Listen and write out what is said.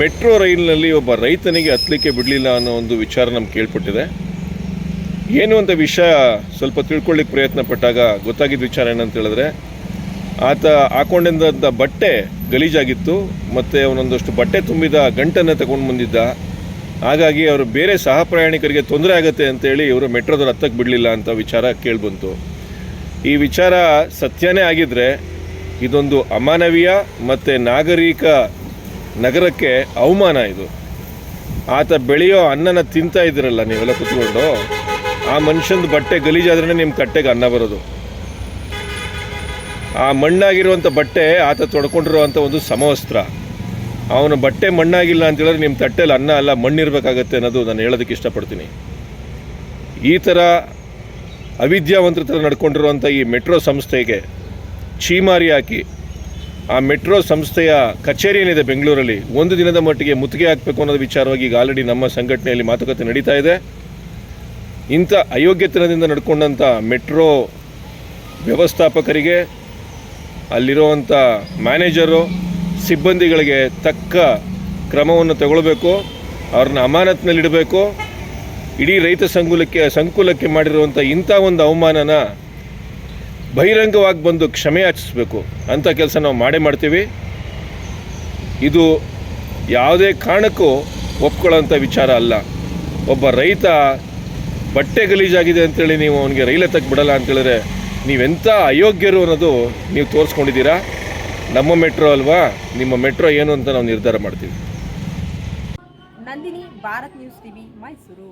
Metro ರೈಲಿನಲ್ಲಿ ಒಬ್ಬ ರೈತನಿಗೆ ಹತ್ತಲಿಕ್ಕೆ ಬಿಡಲಿಲ್ಲ ಅನ್ನೋ ಒಂದು ವಿಚಾರ ನಮ್ಗೆ ಕೇಳ್ಪಟ್ಟಿದೆ. ಏನು ಅಂತ ವಿಷಯ ಸ್ವಲ್ಪ ತಿಳ್ಕೊಳ್ಳಿಕ್ಕೆ ಪ್ರಯತ್ನ ಪಟ್ಟಾಗ ಗೊತ್ತಾಗಿದ್ದ ವಿಚಾರ ಏನಂತ ಹೇಳಿದ್ರೆ, ಆತ ಹಾಕೊಂಡಿದ್ದಂಥ ಬಟ್ಟೆ ಗಲೀಜಾಗಿತ್ತು, ಮತ್ತು ಅವನೊಂದಷ್ಟು ಬಟ್ಟೆ ತುಂಬಿದ ಗಂಟನ್ನು ತಗೊಂಡು ಬಂದಿದ್ದ. ಹಾಗಾಗಿ ಅವರು ಬೇರೆ ಸಹ ಪ್ರಯಾಣಿಕರಿಗೆ ತೊಂದರೆ ಆಗುತ್ತೆ ಅಂತೇಳಿ ಇವರು ಮೆಟ್ರೋದವ್ರು ಹತ್ತಕ್ಕೆ ಬಿಡಲಿಲ್ಲ ಅಂತ ವಿಚಾರ ಕೇಳಿಬಂತು. ಈ ವಿಚಾರ ಸತ್ಯನೇ ಆಗಿದ್ದರೆ ಇದೊಂದು ಅಮಾನವೀಯ ಮತ್ತು ನಾಗರಿಕ ನಗರಕ್ಕೆ ಅವಮಾನ ಇದು. ಆತ ಬೆಳೆಯೋ ಅನ್ನನ ತಿಂತಾ ಇದ್ದೀರಲ್ಲ ನೀವೆಲ್ಲ ಕುತ್ಕೊಂಡು? ಆ ಮನುಷ್ಯಂದು ಬಟ್ಟೆ ಗಲೀಜಾದ್ರೇ ನಿಮ್ಮ ತಟ್ಟೆಗೆ ಅನ್ನ ಬರೋದು. ಆ ಮಣ್ಣಾಗಿರುವಂಥ ಬಟ್ಟೆ ಆತ ತೊಡ್ಕೊಂಡಿರುವಂಥ ಒಂದು ಸಮವಸ್ತ್ರ. ಅವನ ಬಟ್ಟೆ ಮಣ್ಣಾಗಿಲ್ಲ ಅಂತ ಹೇಳಿದ್ರೆ ನಿಮ್ಮ ತಟ್ಟೆಲಿ ಅನ್ನ ಅಲ್ಲ, ಮಣ್ಣಿರಬೇಕಾಗತ್ತೆ ಅನ್ನೋದು ನಾನು ಹೇಳೋದಕ್ಕೆ ಇಷ್ಟಪಡ್ತೀನಿ. ಈ ಥರ ಅವಿದ್ಯಾವಂತರ ಥರ ನಡ್ಕೊಂಡಿರುವಂಥ ಈ ಮೆಟ್ರೋ ಸಂಸ್ಥೆಗೆ ಛೀಮಾರಿ ಹಾಕಿ ಆ ಮೆಟ್ರೋ ಸಂಸ್ಥೆಯ ಕಚೇರಿ ಏನಿದೆ ಬೆಂಗಳೂರಲ್ಲಿ. ಒಂದು ದಿನದ ಮಟ್ಟಿಗೆ ಮುತ್ತಿಗೆ ಹಾಕಬೇಕು ಅನ್ನೋದು ವಿಚಾರವಾಗಿ ಈಗ ಆಲ್ರೆಡಿ ನಮ್ಮ ಸಂಘಟನೆಯಲ್ಲಿ ಮಾತುಕತೆ ನಡೀತಾ ಇದೆ. ಇಂಥ ಅಯೋಗ್ಯತನದಿಂದ ನಡ್ಕೊಂಡಂಥ ಮೆಟ್ರೋ ವ್ಯವಸ್ಥಾಪಕರಿಗೆ, ಅಲ್ಲಿರುವಂಥ ಮ್ಯಾನೇಜರು, ಸಿಬ್ಬಂದಿಗಳಿಗೆ ತಕ್ಕ ಕ್ರಮವನ್ನು ತಗೊಳ್ಬೇಕು, ಅವ್ರನ್ನ ಅಮಾನತ್ನಲ್ಲಿಡಬೇಕು. ಇಡೀ ರೈತ ಸಂಕುಲಕ್ಕೆ ಸಂಕುಲಕ್ಕೆ ಮಾಡಿರುವಂಥ ಇಂಥ ಒಂದು ಅವಮಾನನ ಬಹಿರಂಗವಾಗಿ ಬಂದು ಕ್ಷಮೆ ಯಾಚಿಸಬೇಕು ಅಂಥ ಕೆಲಸ ನಾವು ಮಾಡೇ ಮಾಡ್ತೀವಿ. ಇದು ಯಾವುದೇ ಕಾರಣಕ್ಕೂ ಒಪ್ಕೊಳ್ಳೋಂಥ ವಿಚಾರ ಅಲ್ಲ. ಒಬ್ಬ ರೈತ ಬಟ್ಟೆ ಗಲೀಜಾಗಿದೆ ಅಂತೇಳಿ ನೀವು ಅವನಿಗೆ ರೈಲೆ ಬಿಡಲ್ಲ ಅಂತೇಳಿದ್ರೆ ನೀವೆಂಥ ಅಯೋಗ್ಯರು ಅನ್ನೋದು ನೀವು ತೋರಿಸ್ಕೊಂಡಿದ್ದೀರಾ? ನಮ್ಮ ಮೆಟ್ರೋ ಅಲ್ವಾ? ನಿಮ್ಮ ಮೆಟ್ರೋ ಏನು ಅಂತ ನಾವು ನಿರ್ಧಾರ ಮಾಡ್ತೀವಿ. Nandini, Bharat news TV, Mysuru.